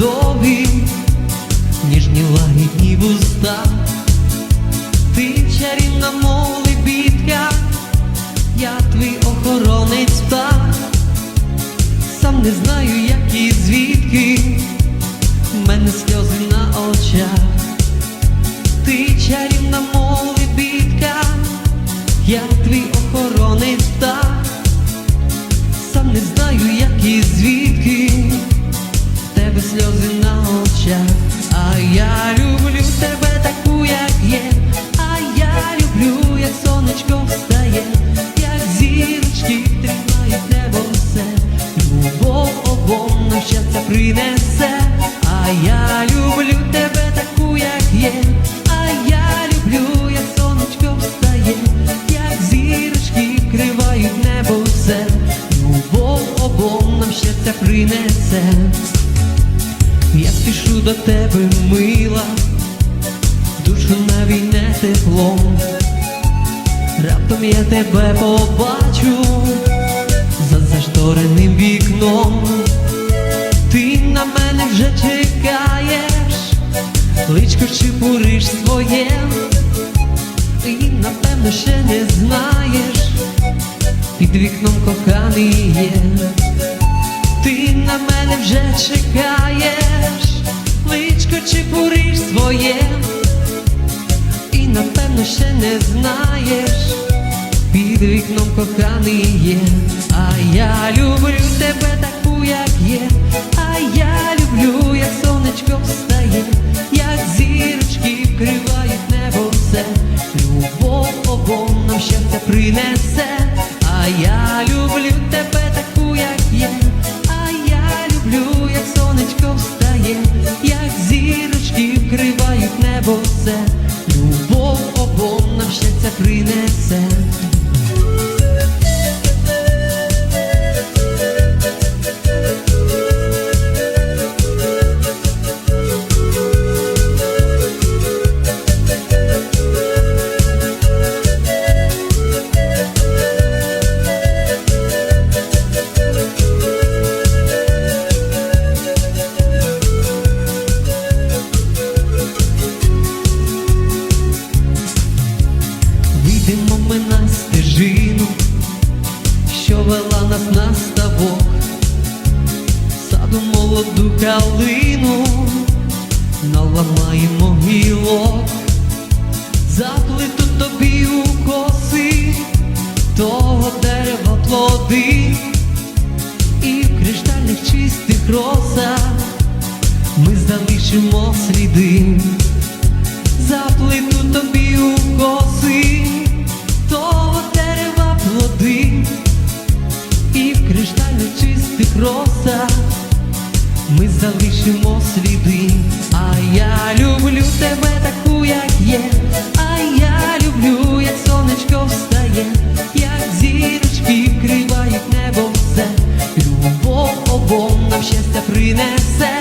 довгі, ніжні лагідні вуста, ти чарівна мов лебідка, я твій охоронець птах, сам не знаю, як і звідки, в мене сльози на очах, я люблю тебе таку, як є, а я люблю, як сонечко встає, як зірочки тримають небо все, любов обом нам щастя принесе, а я люблю тебе таку, як є, а я люблю, як сонечко встає, як зірочки вкривають небо все, любов обом нам принесе. Спішу до тебе, мила, душу навійне теплом, раптом я тебе побачу за заштореним вікном, ти на мене вже чекаєш, личко чепуриш своє, ти напевно ще не знаєш, під вікном коханий є. на мене вже чекаєш, личко чепуриш своє, і напевно ще не знаєш, під вікном коханий є, а я люблю тебе таку, як є, а я люблю, як сонечко встає, як зірочки вкривають небо все, любов обом нам щастя принесе, любов обом нам щастя принесе. Нас на ставок, саду молоду калину, наламаємо гілок, заплету тобі у коси, того дерева плоди, і в криштальних чистих росах ми залишимо сліди. Заплету тобі у коси, ми залишимо сліди, а я люблю тебе таку, як є, а я люблю, як сонечко встає, як зірочки вкривають небо все, любов обом нам щастя принесе.